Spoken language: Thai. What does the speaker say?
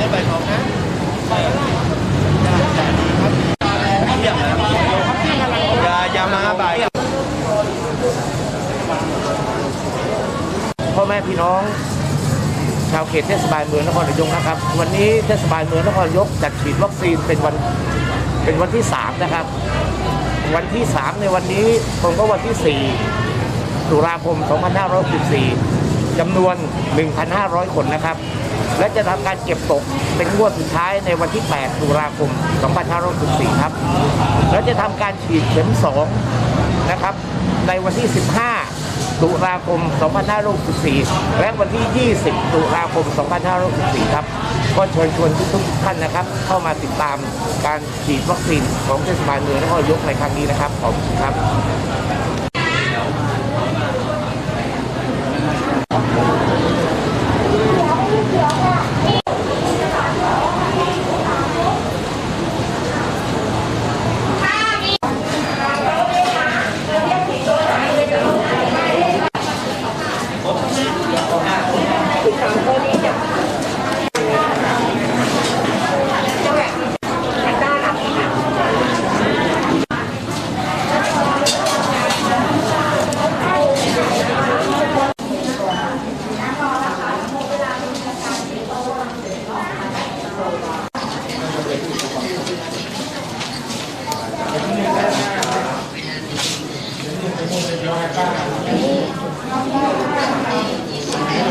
ได้ใบทองนะใบอะไรครับเยี่ยมนะยายามาใบพ่อแม่พี่น้อง ชาวเขตเทศบาลเมืองนครนายกนะครับ วันนี้เทศบาลเมืองนครนายกจัดฉีดวัคซีนเป็นวันเป็นวันที่ 3 นะครับ วันที่ 3 ในวันนี้ตรงกับวันที่ 4 ตุลาคม 2564 จำนวน 1,500 คนนะครับ และจะทำการเก็บตกเป็นงวดสุดท้ายในวันที่ 8 ตุลาคม 2564 ครับ และจะทำการฉีดเข็ม 2 นะครับ ในวันที่ 15 ตุลาคม 2564 และวันที่ 20 ตุลาคม 2564 ครับ ก็เชิญชวนทุกๆท่านนะครับ เข้ามาติดตามการฉีดวัคซีนของเทศบาลเมืองนครยกในครั้งนี้นะครับ ขอบคุณครับ Thank you.